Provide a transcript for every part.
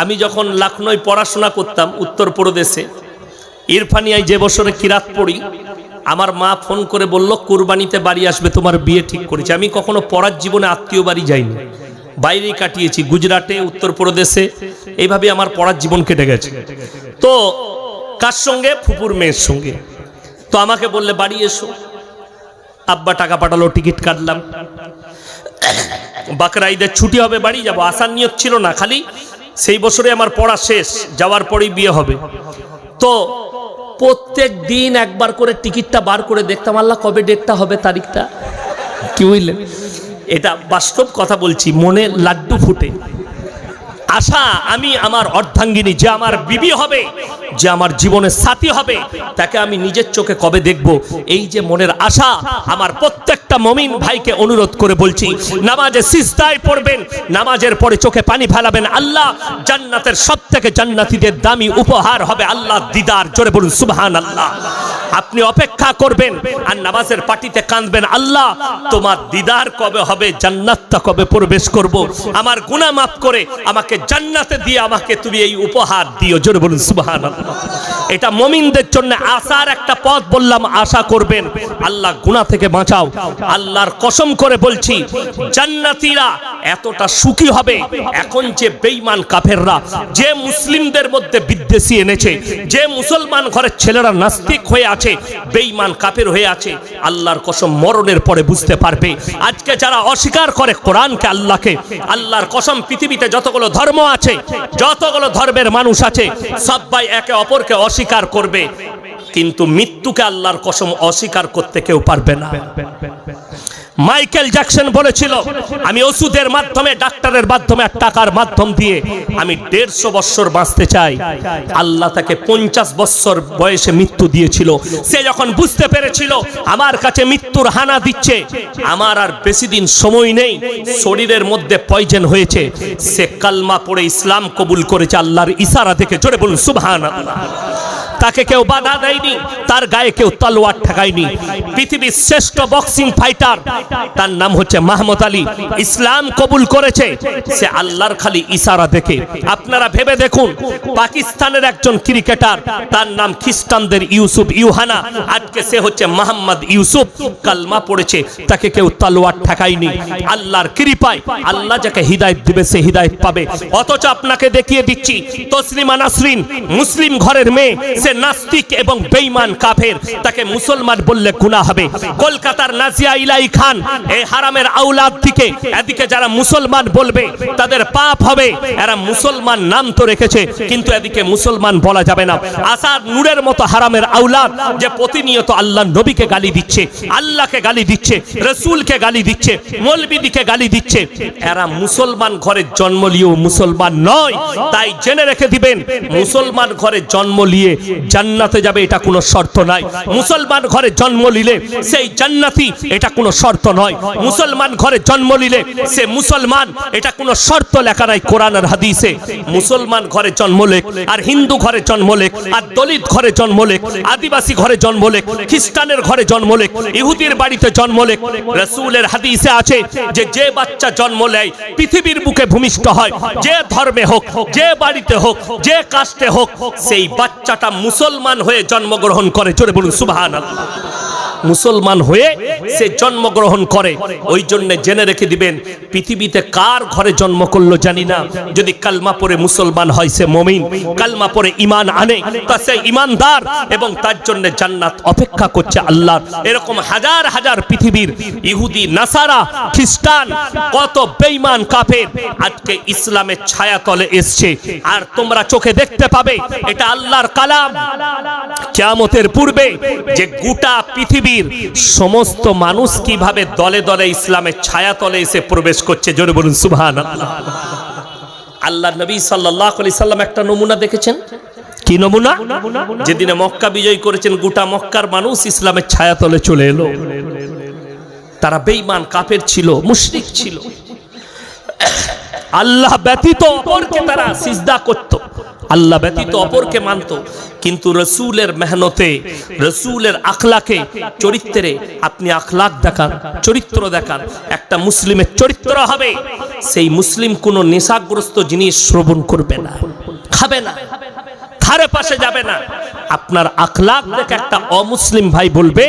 আমি যখন লখনৌ পড়াশোনা করতাম উত্তরপ্রদেশে, ইরফানিয়ায় যে বছরে কিরাত পড়ি, আমার মা ফোন করে বলল, কুরবানিতে বাড়ি আসবে, তোমার বিয়ে ঠিক করেছে। আমি কখনো পড়ার জীবনে আত্মীয় বাড়ি যাইনি। বাইরেই কাটিয়েছি, গুজরাটে, উত্তরপ্রদেশে। এইভাবে আমার পড়ার জীবন কেটে গেছে। তো কার সঙ্গে? ফুপুর মেয়ের সঙ্গে। তো আমাকে বললে, বাড়ি এসো। আব্বা টাকা পাঠালো, টিকিট কাটলাম। বাকরা ঈদের ছুটি হবে, বাড়ি যাব। আসার নিয়ত ছিল না, খালি সেই বছরে আমার পড়া শেষ, যাওয়ার পরেই বিয়ে হবে। তো প্রত্যেক দিন একবার করে টিকিটটা বার করে দেখতাম, আল্লাহ কবে ডেটটা হবে, তারিখটা? কি বুঝলেন? এটা বাস্তব কথা বলছি, মনে লাড্ডু ফুটে। আশা আমি আমার অর্ধাঙ্গিনী, যে আমার বিবি হবে, যে আমার জীবনের সাথী হবে, তাকে আমি নিজের চোখে কবে দেখব? এই যে মনের আশা, আমার প্রত্যেকটা মমিন ভাইকে অনুরোধ করে বলছি, নামাজে সিজদায় পড়বেন, নামাজের পরে চোখে পানি ফেলাবেন, আল্লাহ জান্নাতের সব থেকে জান্নাতীদের দামি উপহার হবে আল্লাহ দিদার, জোরে বলুন সুবহান আল্লাহ আপনি অপেক্ষা করবেন, আর নামাজের পার্টিতে কাঁদবেন, আল্লাহ তোমার দিদার কবে হবে, জান্নাতটা কবে প্রবেশ করব? আমার গুনাহ মাফ করে আমাকে জান্নাতে দিয়ে আমাকে তুমি এই উপহার দিও। জোরে বলুন, সুবহানাল্লাহ। এটা মমিনদের জন্য আশার একটা পথ বললাম, আশা করবেন। আল্লাহ গুনাহ থেকে বাঁচাও। আল্লাহর কসম করে বলছি, জান্নাতীরা এতটা সুখী হবে। এখন যে বেঈমান কাফেররা, যে মুসলিমদের মধ্যে বিদ্বেষী এনেছে, যে মুসলমান ঘরের ছেলেরা নাস্তিক হয়ে আছে, বেঈমান কাফের হয়ে আছে, আল্লাহর কসম মরণের পরে বুঝতে পারবে। আজকে যারা অস্বীকার করে কোরআনকে, আল্লাহকে, আল্লাহর কসম পৃথিবীতে যতগুলো ধর্ম আছে, যতগুলো ধর্মের মানুষ আছে, সবাই একে অপরকে অস্বীকার করবে। কিন্তু মৃত্যুকে আল্লাহর কসম অস্বীকার করতে কেউ পারবে না। মাইকেল জ্যাকসন বলেছিল, আমি ওষুধের মাধ্যমে, ডাক্তারের মাধ্যমে আর টাকার মাধ্যম দিয়ে আমি দেড়শো বৎসর বাঁচতে চাই। আল্লাহ তাকে পঞ্চাশ বৎসর বয়সে মৃত্যু দিয়েছিল। সে যখন বুঝতে পেরেছিল, আমার কাছে মৃত্যুর হানা দিচ্ছে, আমার আর বেশি দিন সময় নেই, শরীরের মধ্যে পয়জন হয়েছে। সে কালমা পড়ে ইসলাম কবুল করেছে, আল্লাহর ইশারা থেকে জোরে বলুন সুবহান আল্লাহ তাকে কেউ বাধা দেয়নি, তার গায়ে কেউ তলোয়ার ঠেকায়নি। পৃথিবীর শ্রেষ্ঠ বক্সিং ফাইটার তার নাম হচ্ছে মাহমুদ আলী। ইসলাম কবুল করেছে, সে আল্লাহর খালি ইশারা দেখে। আপনারা ভেবে দেখুন, পাকিস্তানের একজন ক্রিকেটার, তার নাম খ্রিস্টানদের ইউসুফ ইউহানা। আজকে সে হচ্ছে মোহাম্মদ ইউসুফ, কালমা পড়েছে, তাকে কেউ তলোয়ার ঠেকায়নি। আল্লাহর কৃপায়, আল্লাহ যাকে হিদায়ত দিবে, সে হিদায়ত পাবে। অথচ আপনাকে দেখিয়ে দিচ্ছি, তসলিমা নাসরিন, মুসলিম ঘরের মেয়ে, সে নাস্তিক এবং বেঈমান কাফের, তাকে মুসলমান বললে গুনাহ হবে। কলকাতার নাজিয়া ইলাই খান, এই হারামের আউলাদ থেকে এদিকে যারা মুসলমান বলবে, তাদের পাপ হবে। এরা মুসলমান নাম তো রেখেছে, কিন্তু এদিকে মুসলমান বলা যাবে না। আসাদ নূরের মতো হারামের আউলাদ যে প্রতিনিয়ত আল্লাহ নবীকে গালি দিচ্ছে, আল্লাহকে গালি দিচ্ছে, রসুলকে গালি দিচ্ছে, মৌলবিদিকে গালি দিচ্ছে, এরা মুসলমান ঘরে জন্ম নিয়েও মুসলমান নয়। তাই জেনে রেখে দিবেন, মুসলমান ঘরে জন্ম নিয়ে জান্নাতে যাবে, এটা কোনো শর্ত নাই। মুসলমান ঘরে জন্ম নিলে সেই জান্নাতি, এটা কোনো শর্ত নয়। মুসলমান ঘরে জন্ম নিলে সে মুসলমান, এটা কোনো শর্ত লেখা নাই কোরআন আর হাদিসে। মুসলমান ঘরে জন্ম লেখ, আর হিন্দু ঘরে জন্ম লেখ, আর দলিত ঘরে জন্ম লেখ, আদিবাসী ঘরে জন্ম লেখ, খ্রিস্টানের ঘরে জন্ম লেখ, ইহুদির বাড়িতে জন্ম লেখ। রসুলের হাদিসে আছে যে যে বাচ্চা জন্ম নেয়, পৃথিবীর বুকে ভূমিষ্ঠ হয়, যে ধর্মে হোক, যে বাড়িতে হোক, যে কাস্টে হোক, সেই বাচ্চাটা মুসলমান হয়ে জন্মগ্রহণ করে। চলে বলুন সুবহান মুসলমান হয়ে সে জন্মগ্রহণ করে। ওই জন্য জেনে রেখে দিবেন, পৃথিবীতে কার ঘরে জন্ম করল জানি না। যদি কালমা পরে মুসলমান হয় সে মমিন, কালমা পরে ইমান আনে, তা সে ইমানদার এবং তার জন্য জান্নাত অপেক্ষা করছে আল্লাহ। এরকম হাজার হাজার পৃথিবীর ইহুদি, নাসারা, খ্রিস্টান, কত বেঈমান কাফের আজকে ইসলামের ছায়া তলে এসছে। আর তোমরা চোখে দেখতে পাবে, এটা আল্লাহর কালাম। কিয়ামতের পূর্বে যে গোটা পৃথিবীর সমস্ত মানুষ কীভাবে দলে দলে ইসলামের ছায়া তলে এসে প্রবেশ করছে? জোরে বলুন সুবহান আল্লাহ নবী সাল্লাহ সাল্লাম একটা নমুনা দেখেছেন? কি নমুনা? যেদিনে মক্কা বিজয় করেছেন, গোটা মক্কার মানুষ ইসলামের ছায়া তলে চলে এলো। তারা বেঈমান, কাফের ছিল, মুশরিক ছিল। আল্লাহ ব্যতীত অপরকে তারা সিজদা করত। আল্লাহ ব্যতীত অপরকে মানত। কিন্তু রসুলের মেহনতে, রসুলের আখলাকে, চরিত্রে আপনি আখলাক দেখান, চরিত্র দেখান। একটা মুসলিমের চরিত্র হবে, সেই মুসলিম কোনো নেশাগ্রস্ত জিনিস শ্রবণ করবে না, খাবে না। ধারে পাশে যাবে না। আপনার আখলাক দেখে একটা অমুসলিম ভাই বলবে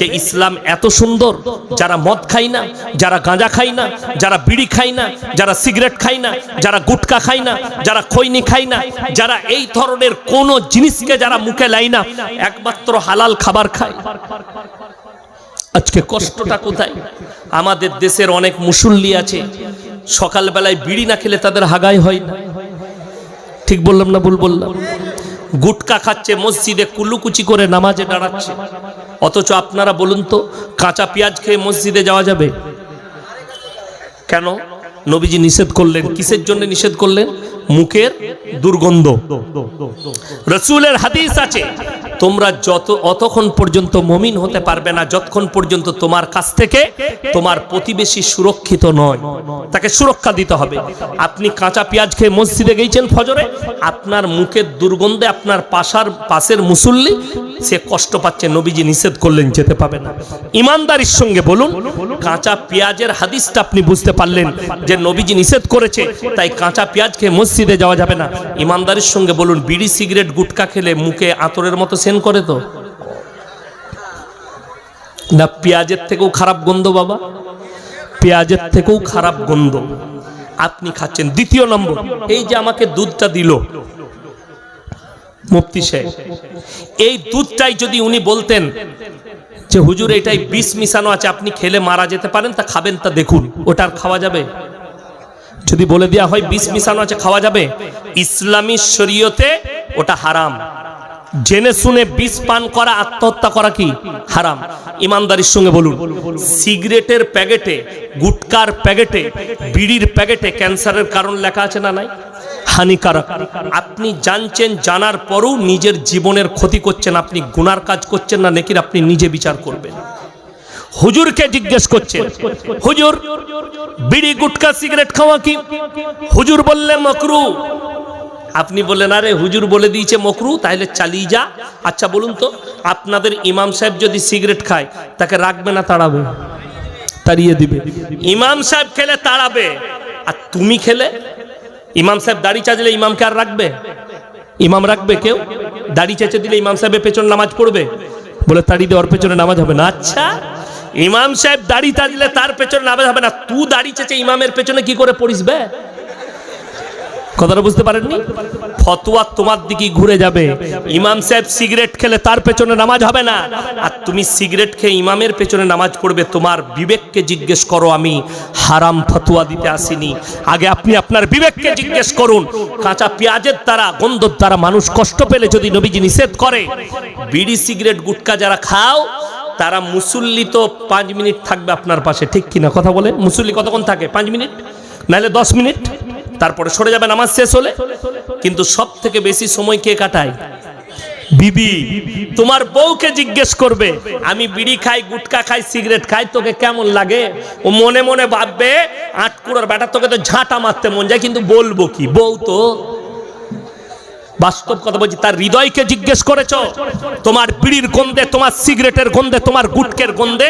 যে, ইসলাম এত সুন্দর, যারা মদ খাই না, যারা গাঁজা খাই না, যারা বিড়ি খাই না, যারা সিগারেট খাই না, যারা গুটকা খাই না, যারা খৈনি খাই না, যারা এই ধরনের কোন জিনিসকে যারা মুখে লাই না, একমাত্র হালাল খাবার খায়। আজকে কষ্টটা কোথায়? আমাদের দেশের অনেক মুসল্লি আছে, সকালবেলায় বিড়ি না খেলে তাদের হাগাই হয় না। ঠিক বললাম না ভুল বললাম? গুটকা খাচ্ছে, মসজিদে কুলুকুচি করে নামাজে দাঁড়াচ্ছে। অথচ আপনারা বলুন তো, কাঁচা পেঁয়াজ খেয়ে মসজিদে যাওয়া যাবে? কেন? নবীজি নিষেধ করলেন। কিসের জন্য নিষেধ করলেন? মুখের দুর্গন্ধ। রসুলের হাদিস আছে তোমরা যত, অতক্ষণ পর্যন্ত মমিন হতে পারবে না, যতক্ষণ পর্যন্ত তোমার কাছ থেকে তোমার প্রতিবেশী সুরক্ষিত নয়। তাকে সুরক্ষা দিতে হবে। আপনি কাঁচা পেঁয়াজ খেয়ে মসজিদে গেছেন ফজরে? আপনার মুখের দুর্গন্ধে আপনার পাশার, পাশের মুসল্লি, সে কষ্ট পাচ্ছে, নবীজি নিষেধ করলেন, যেতে পাবে না। ইমানদারির সঙ্গে বলুন, কাঁচা পেঁয়াজের হাদিসটা আপনি বুঝতে পারলেন যে নবীজি নিষেধ করেছে, তাই কাঁচা পেঁয়াজ খেয়ে মসজিদে যাওয়া যাবে না। ইমানদারির সঙ্গে বলুন, বিড়ি, সিগারেট, গুটকা খেলে মুখে আতরের মতো সেন করে তো? না, পেঁয়াজের থেকেও খারাপ গন্ধ বাবা। পেঁয়াজের থেকেও খারাপ গন্ধ। আপনি খাচ্ছেন। দ্বিতীয় নম্বর, এই যে আমাকে দুধটা দিল, মুফতি সাহেব, এই দুধটাই যদি উনি বলতেন যে, হুজুর, এটাই বিষ মিশানো আছে, আপনি খেলে মারা যেতে পারেন, তা খাবেন, তা দেখুন, ওটা আর খাওয়া যাবে? যদি বলে দেওয়া হয়, বিষ মিশানো আছে, খাওয়া যাবে? ইসলামী শরীয়তে ওটা হারাম। জেনে শুনে বিষ পান করা, আত্মহত্যা করা কি? হারাম। ইমানদারির সঙ্গে বলুন। সিগারেটের প্যাকেটে, গুটকার প্যাকেটে, বিড়ির প্যাকেটে ক্যান্সারের কারণ লেখা আছে না নাই? হানিকারক। আপনি জানছেন, জানার পরও নিজের জীবনের ক্ষতি করছেন, আপনি গুনার কাজ করছেন না নাকি আপনি নিজে বিচার করবেন। হুজুরকে জিজ্ঞেস করছেন, হুজুর, বিড়ি, গুটকা, সিগারেট খাওয়া কি? হুজুর বললে মকরু। আপনি বললেন, আরে, হুজুর বলে দিয়েছে মকরু তাহলে চালিয়ে যা। আচ্ছা বলুন তো, আপনাদের ইমাম সাহেব যদি সিগারেট খায়, তাকে রাখবে না তাড়াবে? তাড়িয়ে দিবে। ইমাম সাহেব খেলে তাড়াবে। আর তুমি খেলে? ইমাম সাহেব দাড়ি চাচলে ইমামকে আর রাখবে? ইমাম রাখবে কেউ? দাড়ি চেঁচে দিলে ইমাম সাহেবের পেছনে নামাজ পড়বে? বলে তাড়ি দেওয়ার পেছনে নামাজ হবে না। আচ্ছা ইমাম সাহেব দাড়ি তাজলে তার পেছনে নামাজ হবে না। তুই দাড়ি চেঁচে ইমামের পেছনে কি করে পড়িস বে? কথাটা বুঝতে পারেননি? ফতোয়া তোমার দিকে ঘুরে যাবে। ইমাম সাহেব সিগারেট খেলে তার পেছনে নামাজ হবে না। আর তুমি সিগারেট খেয়ে ইমামের পেছনে নামাজ পড়বে, তোমার বিবেককে জিজ্ঞেস করো আমি। হারাম ফতোয়া দিতে আসিনি। আগে আপনি আপনার বিবেককে জিজ্ঞেস করুন। কাঁচা পেঁয়াজের দ্বারা, গন্ধর দ্বারা মানুষ কষ্ট পেলে যদি নবীজি নিষেধ করে, বিড়ি, সিগারেট, গুটকা যারা খাও, তারা মুসল্লি তো পাঁচ মিনিট থাকবে আপনার পাশে। ঠিক কিনা কথা বলে মুসল্লি কতক্ষণ থাকে? পাঁচ মিনিট? নাহলে দশ মিনিট? তারপরে সরে যাবে, নামাজ শেষ হলে। কিন্তু সব থেকে বেশি সময় কে কাটায়? বিবি। তোমার বউকে জিজ্ঞেস করবে, আমি বিড়ি খাই, গুটকা খাই, সিগারেট খাই, তোকে কেমন লাগে? ও মনে মনে ভাববে, আটকুড়োর বেটা, তোকে তো ঝাঁটা মারতে মন যায়, কিন্তু বলব কি? বউ তো বাস্তব কথা বলছি, তার হৃদয়কে জিজ্ঞেস করেছ? তোমার বিড়ির গন্ধে, তোমার সিগারেটের গন্ধে, তোমার গুটকের গন্ধে?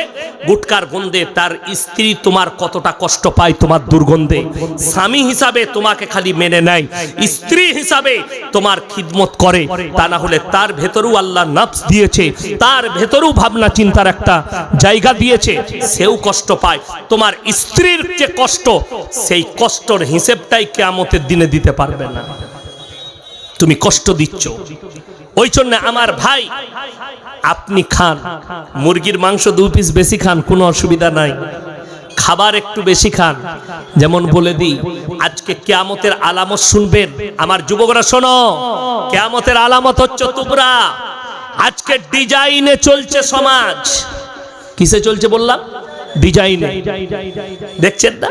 গুটকার গন্ধে তার স্ত্রী তোমার কতটা কষ্ট পায় তোমার দুর্গন্ধে? স্বামী হিসাবে তোমাকে খালি মেনে নেয়, স্ত্রী হিসাবে তোমার খিদমত করে। তা না হলে তার ভেতরেও আল্লাহ নফস দিয়েছে, তার ভেতরেও ভাবনা চিন্তার একটা জায়গা দিয়েছে, সেও কষ্ট পায়। তোমার স্ত্রীর যে কষ্ট, সেই কষ্টর হিসেবটাই কেয়ামতের দিনে দিতে পারবে না। তুমি কষ্ট দিচ্ছ। ওই জন্য আমার ভাই, আপনি খান। মুরগির মাংস দু পিস বেশি খান, কোনো অসুবিধা নাই। খাবার একটু বেশি খান। যেমন বলে দিই, আজকে কেয়ামতের আলামত শুনবেন। আমার যুবকরা শোনো, কেয়ামতের আলামত হচ্ছে তোমরা। আজকে ডিজাইনে চলছে সমাজ। কিসে চলছে বললাম? ডিজাইনে দেখছেন না?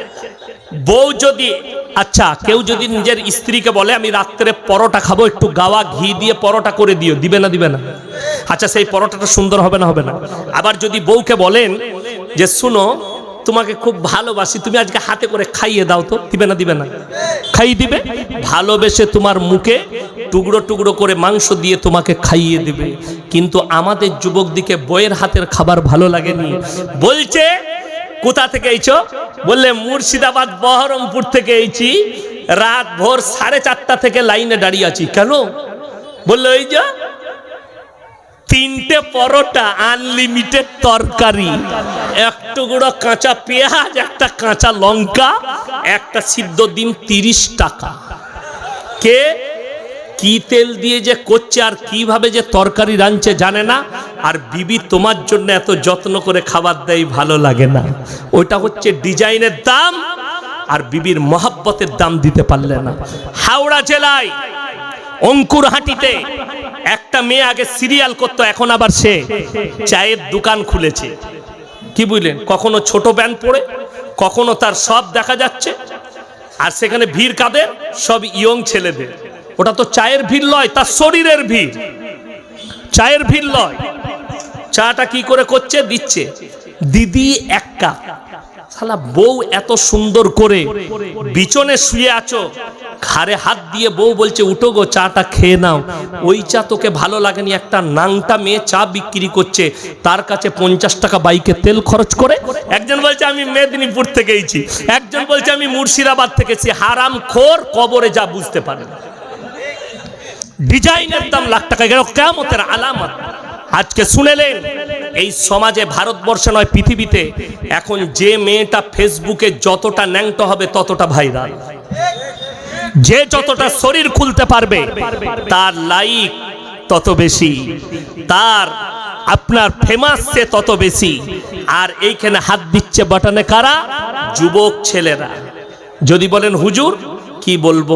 বউ যদি আচ্ছা কেউ যদি নিজের স্ত্রীকে বলে, আমি রাত্রে পরোটা খাব, একটু গাওয়া ঘি দিয়ে পরোটা করে দিও। দিবে না দিবে না। আচ্ছা সেই পরোটাটা সুন্দর হবে না হবে না। আবার যদি বউকে বলেন যে, শুনো, তোমাকে খুব ভালোবাসি, তুমি আজকে হাতে করে খাইয়ে দাও তো। দিবে না দিবে না। খাইয়ে দিবে? ভালোবেসে তোমার মুখে টুকরো টুকরো করে মাংস দিয়ে তোমাকে খাইয়ে দেবে। কিন্তু আমাদের যুবক দিকে বইয়ের হাতের খাবার ভালো লাগেনি বলছে কোথা থেকে এইছো? বললে মুর্শিদাবাদ, বহরমপুর থেকে এইছি। রাত ভোর সাড়ে চারটা থেকে লাইনে দাঁড়িয়ে আছি। কেন? বলল, এই যে তিনটে পরোটা আনলিমিটেড তরকারি এক টুকরো কাঁচা পেঁয়াজ, একটা কাঁচা লঙ্কা, একটা সিদ্ধ ডিম তিরিশ টাকা। কে? কি তেল দিয়ে যে করছে আর কীভাবে যে তরকারি রাঁধছে জানে না? আর বিবি তোমার জন্য এত যত্ন করে খাবার দেয়, ভালো লাগে না। ওইটা হচ্ছে ডিজাইনের দাম, আর বিবির মহাব্বতের দাম দিতে পারলে না। হাওড়া জেলায় অঙ্কুরহাটিতে একটা মেয়ে আগে সিরিয়াল করতো, এখন আবার সে চায়ের দোকান খুলেছে। কি বুঝলেন? কখনো ছোট ব্যান্ড পরে কখনো তার সব দেখা যাচ্ছে, আর সেখানে ভিড় কাদের? সব ইয়ং ছেলেদের। ওটা তো চায়ের ভিড় লয় তার শরীরের ভিড়। চায়ের ভিড় লয় চাটা কি করে করছে? দিচ্ছে। দিদি, এক কাপ। শালা, বউ এত সুন্দর করে বিচনে শুয়ে আছো, ঘাড়ে হাত দিয়ে বউ বলছে, উঠো গো, চাটা খেয়ে নাও। ওই চা তোকে ভালো লাগেনি? একটা নাংটা মেয়ে চা বিক্রি করছে, তার কাছে পঞ্চাশ টাকা বাইকে তেল খরচ করে? একজন বলছে, আমি মেদিনীপুর থেকে এইছি একজন বলছে, আমি মুর্শিদাবাদ থেকে হারাম খোর কবরে যা বুঝতে পারে না। ডিজাইনের দাম লাখ টাকা গেল কেমতের আলামত। আজকে শুনেলেন, এই সমাজে ভারতবর্ষে নয়, পৃথিবীতে এখন যে মেয়েটা ফেসবুকে যতটা ন্যাংটো হবে ততটা ভাইরাল। যে যতটা শরীর খুলতে পারবে, তার লাইক তত বেশি, তার আপনার ফেমাস সে তত বেশি। আর এইখানে হাত দিচ্ছে বাটনে কারা? যুবক ছেলেরা। যদি বলেন, হুজুর, কি বলব?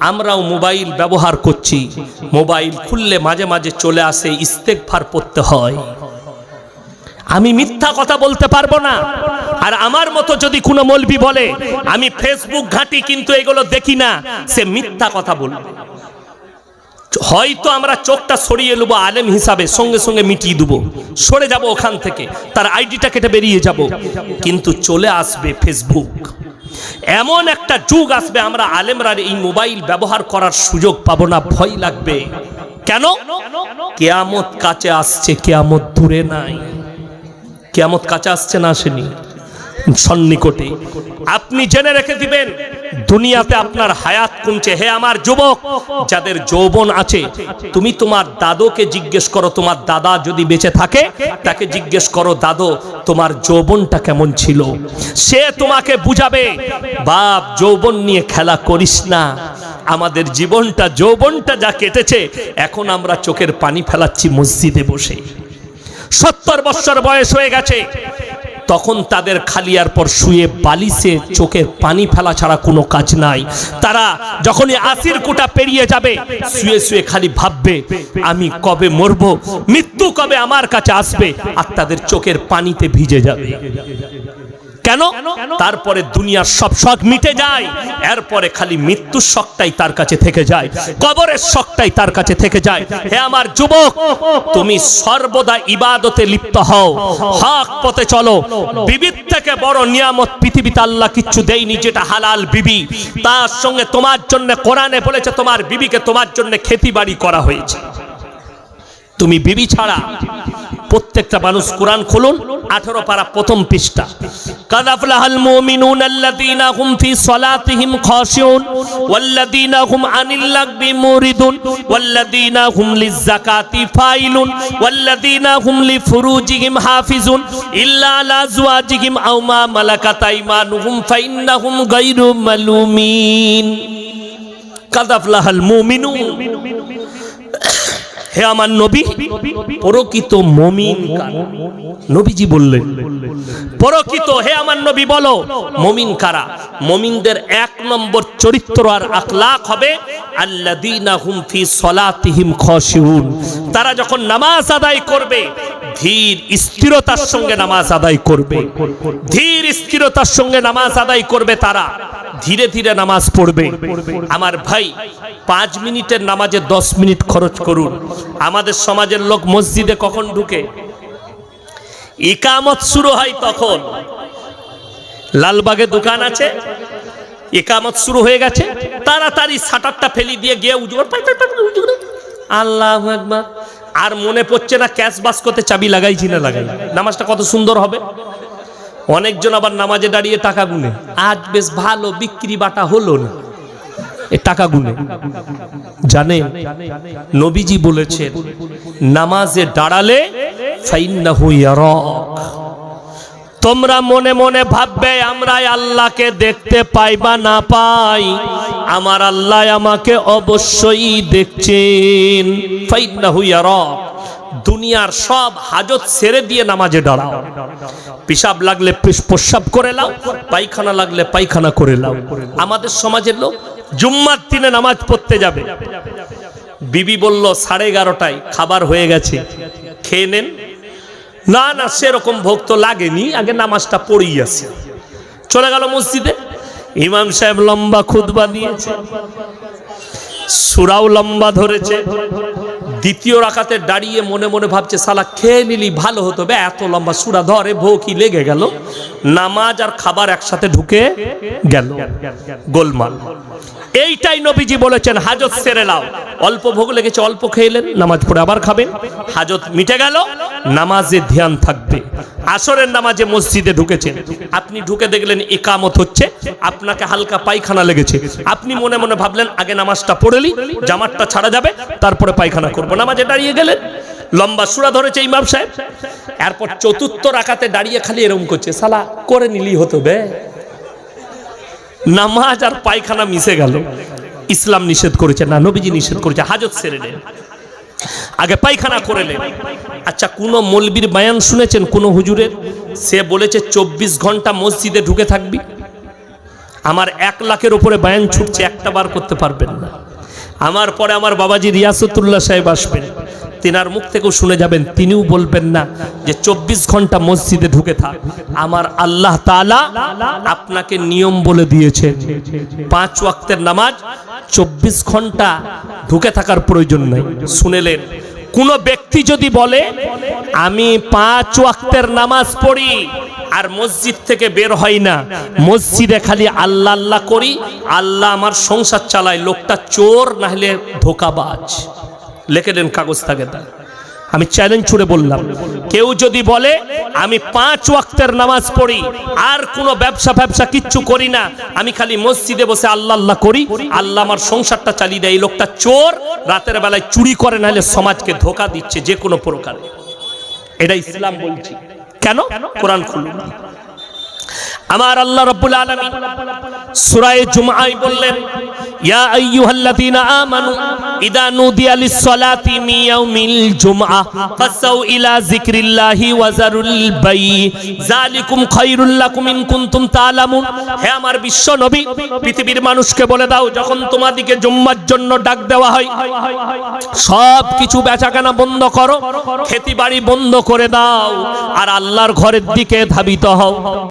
আমরাও মোবাইল ব্যবহার করছি। মোবাইল খুললে মাঝে মাঝে চলে আসে ইস্তেক ইস্তেকফার পড়তে হয়। আমি মিথ্যা কথা বলতে পারব না। আর আমার মতো যদি কোনো মলবি বলে, আমি ফেসবুক ঘাঁটি কিন্তু এগুলো দেখি না, সে মিথ্যা কথা বলবে। হয়তো আমরা চোখটা সরিয়ে নেব, আলেম হিসাবে সঙ্গে সঙ্গে মিটিয়ে দেবো। সরে যাব ওখান থেকে, তার আইডিটা কেটে বেরিয়ে যাব। কিন্তু চলে আসবে ফেসবুক। এমন একটা যুগ আসবে, আমরা আলেমরার এই মোবাইল ব্যবহার করার সুযোগ পাবো না, ভয় লাগবে। কেন? কেয়ামত কাছে আসছে, কেয়ামত দূরে নাই। কেয়ামত কাছে আসছে না আসেনি। সন্নিকটে। আপনি জেনে রেখে দিবেন, দুনিয়াতে আপনার হায়াত কমছে। হে আমার যুবক, যাদের যৌবন আছে, তুমি তোমার দাদুকে জিজ্ঞেস করো, তোমার দাদা যদি বেঁচে থাকে, তাকে জিজ্ঞেস করো, দাদু, তোমার যৌবনটা কেমন ছিল? সে তোমাকে বুঝাবে, বাপ, যৌবন নিয়ে খেলা করিস না। আমাদের জীবনটা, যৌবনটা যা কেটেছে, এখন আমরা চোখের পানি ফেলাচ্ছি মসজিদে বসে। সত্তর বছর বয়স হয়ে গেছে। তখন তাদের খালিয়ার পর শুয়ে বালিশে চোখের পানি ফেলা ছাড়া কোনো কাজ নাই। তারা যখনই আসির কোটা পেরিয়ে যাবে, শুয়ে শুয়ে খালি ভাববে, আমি কবে মরব, মৃত্যু কবে আমার কাছে আসবে, আর তাদের চোখের পানিতে ভিজে যাবে। কেন? তারপরে দুনিয়ার সব শখ মিটে যায়। এরপরে খালি মৃত্যুর শখটাই তার কাছে থেকে যায়। কবরের শখটাই তার কাছে থেকে যায়। হে আমার যুবক তুমি সর্বদা ইবাদতে লিপ্ত হও। হক পথে চলো। বিবির থেকে বড় নিয়ামত পৃথিবীতে আল্লাহ কিচ্ছু দেয়নি যেটা হালাল বিবি। তার সঙ্গে তোমার জন্য কোরআনে বলেছে তোমার বিবিকে তোমার জন্য খেতি বাড়ি করা হয়েছে। তুমি বিবি ছাড়া প্রত্যেকটা মানুষ কোরআন খুলুন আঠারো পারা প্রথম পৃষ্ঠা। কাদাফলাহাল মুমিনুন আল্লাযীনা হুম ফি সালাতিহিম খাশিউন ওয়াল্লাযীনা হুম আনিল লাগবি মুরিদুন ওয়াল্লাযীনা হুম লিযাকাতি ফাইলুন ওয়াল্লাযীনা হুম লিফুরুজিহিম হাফিজুন ইল্লা আলা আজওয়াজিহিম আও মা মালাকাত আইমানুহুম ফাইন্নাহুম গায়রু মালুমিন কাদাফলাহাল মুমিনুন হে আমার নবী, পরকিত মমিন? নবীজি বললেন, পরকিত হে আমার নবী বলো, মমিন কারা? মমিনদের এক নম্বর চরিত্র আর আখলাক হবে, আল্লাযীনা হুম ফি সলাতিহিম খাশিউন। তারা যখন নামাজ আদায় করবে, ধীর স্থিরতার সঙ্গে নামাজ আদায় করবে। ধীর স্থিরতার সঙ্গে নামাজ আদায় করবে তারা। ধীরে ধীরে নামাজ পড়বে। আমার ভাই পাঁচ মিনিটের নামাজে দশ মিনিট খরচ করুন। আমাদের সমাজের লোক মসজিদে কখন ঢুকে? ইকামত শুরু হয় তখন। লালবাগে দোকান আছে। একামত শুরু হয়ে গেছে। তাড়াতাড়ি সাটারটা ফেলি দিয়ে গিয়ে উজু করে, পাই, পাই, পাই, উজু করে। আল্লাহ আর মনে পড়ছে না ক্যাশ বাস্কতে চাবি লাগাইছি না লাগাই নামাজটা কত সুন্দর হবে? অনেকজন আবার নামাজে দাঁড়িয়ে টাকা গুনে। আজ বেশ ভালো বিক্রি বাটা হলো না। এ টাকা গুনে। জানেন নবীজি বলেছেন, নামাজে দাঁড়ালে তোমরা মনে মনে ভাববে আমরা আল্লাহকে দেখতে পাই বা না পাই। আমার আল্লাহ আমাকে অবশ্যই দেখছেন। ফাইন্নাহু ইয়ারাক। দুনিয়ার সব হাজত ছেড়ে দিয়ে নামাজে দাঁড়াও। পিসাব লাগলে প্রস্রাব করে লাও পায়খানা লাগলে পায়খানা করে লাও আমাদের সমাজের লোক জুম্মার দিনে নামাজ পড়তে যাবে। বিবি বলল, সাড়ে এগারোটায় খাবার হয়ে গেছে, খেয়ে নেন। না না, সেরকম ভোগ তো লাগেনি, আগে নামাজটা পড়েই আছে চলে গেল মসজিদে। ইমাম সাহেব লম্বা খুদবা দিয়েছে, সুরাও লম্বা ধরেছে। দ্বিতীয় রাখাতে দাঁড়িয়ে মনে মনে ভাবছে, সালা খেয়ে নিলি, ভালো হতো বে, এত লম্বা সুরা ধরে ভোকি লেগে গেল? নামাজ আর খাবার একসাথে ঢুকে গেল। গোলমাল। এইটাই নবীজি বলেছেন, হাজত সেরে লাও অল্প ভোগ লেগেছে, অল্প খেলেন, নামাজ পড়ে আবার খাবেন। হাজত মিটে গেল, নামাজে ধ্যান থাকবে। আসরের নামাজে মসজিদে ঢুকেছেন আপনি ঢুকে দেখলেন একামত হচ্ছে, আপনাকে হালকা পায়খানা লেগেছে। আপনি মনে মনে ভাবলেন, আগে নামাজটা পড়েলি জামাতটা ছাড়া যাবে, তারপরে পায়খানা করব। নামাজে দাঁড়িয়ে গেলেন। লম্বা সুরা ধরেছে ইমাম সাহেব। এরপর চতুর্থ রাখাতে দাঁড়িয়ে খালি এরকম করছে, সালা, করে নিলি হতো বে। নামাজ আর পায়খানা মিশে গেল। ইসলাম নিষেধ করেছে, না, নবীজি নিষেধ করেছে, হাজত সেরে নেন। আগে পায়খানা করে নেন। আচ্ছা কোনো মলবির বায়ান শুনেছেন? কোনো হুজুরের? সে বলেছে, চব্বিশ ঘণ্টা মসজিদে ঢুকে থাকবি। আমার এক লাখের উপরে বায়ান ছুটছে, একটা বার করতে পারবেন না। আমার পরে আমার বাবাজি রিয়াসতুল্লাহ সাহেব আসবেন। তেনার মুখ থেকেও শুনে যাবেন, তিনিও বলবেন না যে চব্বিশ ঘণ্টা মসজিদে ঢুকে থাক। আমার আল্লাহ তাআলা আপনাকে নিয়ম বলে দিয়েছে পাঁচ ওয়াক্তের নামাজ চব্বিশ ঘণ্টা ঢুকে থাকার প্রয়োজন নেই। শুনেলেন, কোন ব্যক্তি যদি বলে, আমি পাঁচ ওয়াক্তের নামাজ পড়ি আর মসজিদ থেকে বের হয় না। মসজিদে খালি আল্লাহ আল্লাহ করি, আল্লাহ আমার সংসার চালায়, লোকটা চোর না হলে ধোকাবাজ। লিখে দেন কাগজ থাকে তার। আমি চ্যালেঞ্জ ছুড়ে বললাম, কেউ যদি বলে, আমি পাঁচ ওয়াক্তের নামাজ পড়ি, আর কোনো ব্যবসা ব্যবসা কিচ্ছু করি না, আমি খালি মসজিদে বসে আল্লাহ আল্লাহ করি, আল্লাহ আমার সংসারটা চালিয়ে দেয়। এই লোকটা চোর, রাতের বেলায় চুরি করে, নাহলে সমাজকে ধোকা দিচ্ছে যে কোনো প্রকারে। এটা ইসলাম বলছি। কেন? কোরআন খুলুন। আমার আল্লাহ রব্বুল আলামিন সূরা জুমআয় বললেন ইয়া আইয়ুহাল্লাযীনা আমানু ইদা নুদিয়া লিস-সালাতি মিন ইয়াউমিল জুমআহ ফাসাউ ইলা যিকরিল্লাহি ওয়া যারুল বাই। যালিকুম খায়রুল লাকুম ইন কুনতুম তা'লামুন হে আমার বিশ্ব নবী, পৃথিবীর মানুষকে বলে দাও, যখন তোমাদিকে জুম্মার জন্য ডাক দেওয়া হয় সব কিছু বেচাকেনা বন্ধ করো খেতি বাড়ি বন্ধ করে দাও, আর আল্লাহর ঘরের দিকে ধাবিত হও।